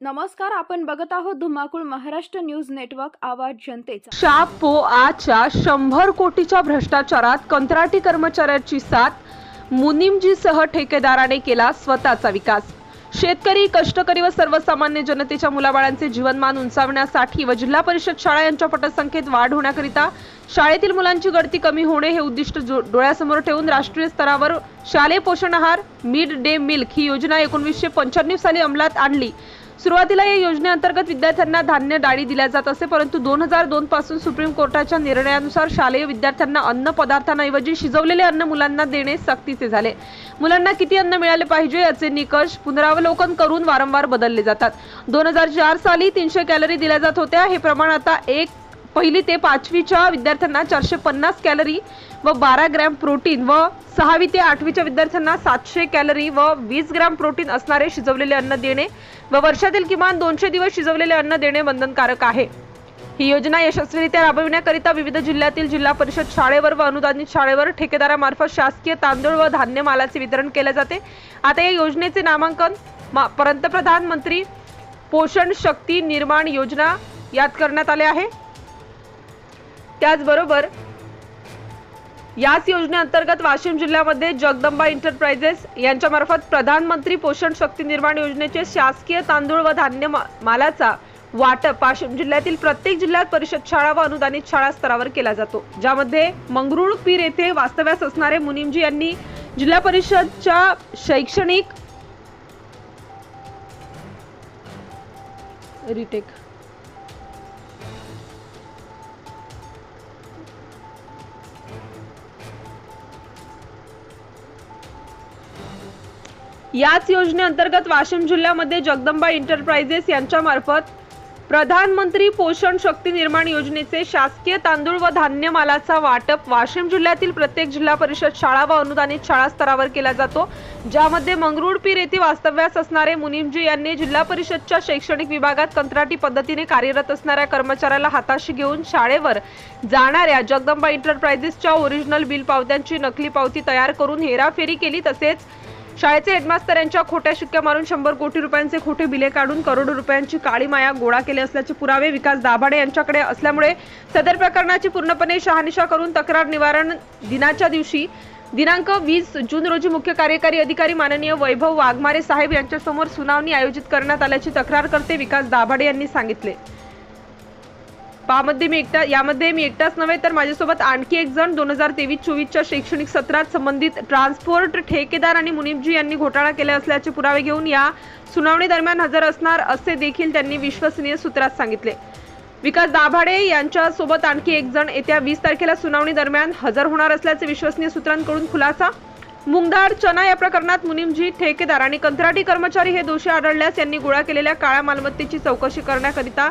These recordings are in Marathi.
नमस्कार आपण बघत आहोत धुमाकूळ महाराष्ट्र न्यूज नेटवर्क आवाज जनतेचा. च्या पो आच्या शंभर कोटीच्या भ्रष्टाचारात कंत्राटी कर्मचाऱ्याची साथ मुनीमजीसह ठेकेदाराने केला स्वतःचा विकास. शेतकरी कष्टकरी व सर्वसामान्य जनतेच्या मुलाबाळांचे जीवनमान उंचावण्यासाठी व जिल्हा परिषद शाळा यांच्या पटसंख्येत वाढ होण्याकरिता शाळेतील मुलांची गळती कमी होणे हे उद्दिष्ट जो- डोळ्यासमोर ठेवून राष्ट्रीय स्तरावर शालेय पोषण आहार मिड डे मिल्क ही योजना एकोणीसशे पंच्याण्णव साली अंमलात आणली. सुरुवातीला या योजनेअंतर्गत विद्यार्थ्यांना धान्य डाळी दिल्या जात असे परंतु दोन हजार दोन पासून सुप्रीम कोर्टाच्या निर्णयानुसार शालेय विद्यार्थ्यांना अन्न पदार्थांऐवजी शिजवलेले अन्न मुलांना देणे सक्तीचे झाले. मुलांना किती अन्न मिळाले पाहिजे याचे निकष पुनरावलोकन करून वारंवार बदलले जातात. दोन हजार चार साली तीनशे कॅलरी दिल्या जात होत्या. हे प्रमाण आता एक पहिली ते पाचवीच्या विद्यार्थ्यांना चारशे पन्नास कॅलरी व बारा ग्रॅम प्रोटीन व सहावी ते आठवीच्या विद्यार्थ्यांना सातशे कॅलरी व वीस ग्रॅम प्रोटीन असणारे शिजवलेले अन्न देणे व वर्षातील किमान दोनशे दिवस शिजवलेले अन्न देणे बंधनकारक आहे. ही योजना यशस्वीरित्या राबविण्याकरिता विविध जिल्ह्यातील जिल्हा परिषद शाळेवर व अनुदानित शाळेवर ठेकेदारामार्फत शासकीय तांदूळ व धान्य मालाचे वितरण केले जाते. आता या योजनेचे नामांकन मा- पंतप्रधान मंत्री पोषण शक्ती निर्माण योजना यात करण्यात आले आहे. त्याचबरोबर याच योजनेअंतर्गत वाशिम जिल्ह्यामध्ये जगदंबा एंटरप्राइजेस यांच्यामार्फत प्रधानमंत्री पोषण शक्ती निर्माण योजनेचे शासकीय तांदूळ व धान्य मा- मालाचा वाटप वाशिम जिल्ह्यातील प्रत्येक जिल्ह्यात परिषद शाळा व अनुदानित शाळा स्तरावर केला जातो. ज्यामध्ये मंगरुळ पीर येथे वास्तव्यास असणारे मुनिमजी यांनी जिल्हा परिषदच्या शैक्षणिक रिटेक याच योजनेअंतर्गत वाशिम जिल्ह्यामध्ये जगदंबा इंटरप्राइजेस यांच्यामार्फत प्रधानमंत्री पोषण शक्ती निर्माण योजनेचे शासकीय तांदूळ व धान्य मालाचा वाटप वाशिम जिल्ह्यातील प्रत्येक जिल्हा परिषद शाळा व अनुदानित शाळा स्तरावर केला जातो ज्यामध्ये मंगरुळपीर येथे वास्तव्यास असणारे मुनिमजी यांनी जिल्हा परिषदच्या शैक्षणिक विभागात कंत्राटी पद्धतीने कार्यरत असणाऱ्या कर्मचाऱ्याला हाताशी घेऊन शाळेवर जाणाऱ्या जगदंबा इंटरप्राइजेसच्या ओरिजिनल बिल पावत्यांची नकली पावती तयार करून हेराफेरी केली तसेच शाळेचे हेडमास्तर यांच्या खोट्या शिक्क्या मारून शंभर कोटी रुपयांचे खोटे बिले काढून करोडो रुपयांची काळी माया गोळा केले असल्याचे पुरावे विकास दाभाडे यांच्याकडे असल्यामुळे सदर प्रकरणाची पूर्णपणे शहानिशा करून तक्रार निवारण दिनाच्या दिवशी दिनांक वीस जून रोजी मुख्य कार्यकारी अधिकारी माननीय वैभव वाघमारे साहेब यांच्यासमोर सुनावणी आयोजित करण्यात आल्याची तक्रार करते विकास दाभाडे यांनी सांगितले. पामध्ये मी एकटा यामध्ये मी एकटाच नव्हे तर माझ्यासोबत आणखी एक जण. दोन हजार तेवीस चोवीसच्या शैक्षणिक सत्रात संबंधित ट्रान्सपोर्ट ठेकेदार आणि मुनीमजी यांनी घोटाळा केला असल्याचे पुरावे घेऊन या सुनावणी दरम्यान हजर असणार असे देखील त्यांनी विश्वसनीय सूत्रात सांगितले. विकास दाभाडे यांच्यासोबत आणखी एक जण येत्या वीस तारखेला सुनावणी दरम्यान हजर होणार असल्याचे विश्वसनीय सूत्रांकडून खुलासा. मुंगदाड चना या प्रकरणात मुनीमजी ठेकेदार आणि कंत्राटी कर्मचारी हे दोषी आढळल्यास यांनी गोळा केलेल्या काळ्या मालमत्तेची चौकशी करण्याकरिता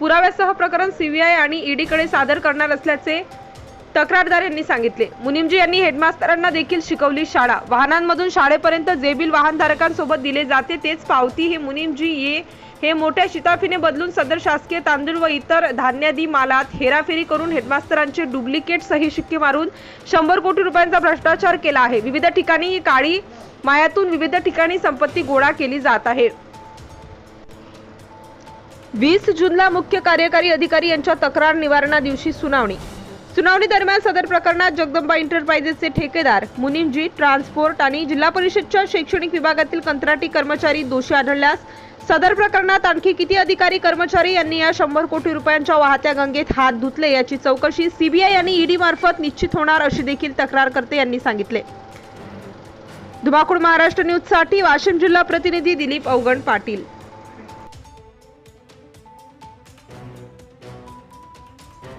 पुराव्यासह प्रकरण सीबीआय आणि ईडीकडे सादर करणार असल्याचे तक्रारदार यांनी सांगितले. मुनीमजी यांनी हेडमास्तरांना देखील शिकवली शाळा. वाहनांमधून शाळेपर्यंत जे बिल वाहनधारकांसोबत दिले जाते तेच पावती हे मुनीमजी ये. हे मोठ्या शिताफीने बदलून सदर शासकीय तांदूळ व इतर धान्यादी मालात हेराफेरी करून हेडमास्तरांचे डुप्लिकेट सही शिक्के मारून शंभर कोटी रुपयांचा भ्रष्टाचार केला आहे. विविध ठिकाणी ही काळी मायातून विविध ठिकाणी संपत्ती गोळा केली जात आहे. वीस जूनला मुख्य कार्यकारी अधिकारी यांच्या तक्रार निवारणा दिवशी सुनावणी. सुनावणी दरम्यान सदर प्रकरणात जगदंबा एंटरप्राइजेसचे ठेकेदार मुनीमजी ट्रान्सपोर्ट आणि जिल्हा परिषदच्या शैक्षणिक विभागातील कंत्राटी कर्मचारी दोषी आढळल्यास सदर प्रकरणात आणखी किती अधिकारी कर्मचारी यांनी या शंभर कोटी रुपयांच्या वाहत्या गंगेत हात धुतले याची चौकशी सीबीआय आणि ईडी मार्फत निश्चित होणार अशी देखील तक्रारकर्ते यांनी सांगितले. धुमाकूळ महाराष्ट्र न्यूजसाठी वाशिम जिल्हा प्रतिनिधी दिलीप अवगण पाटील.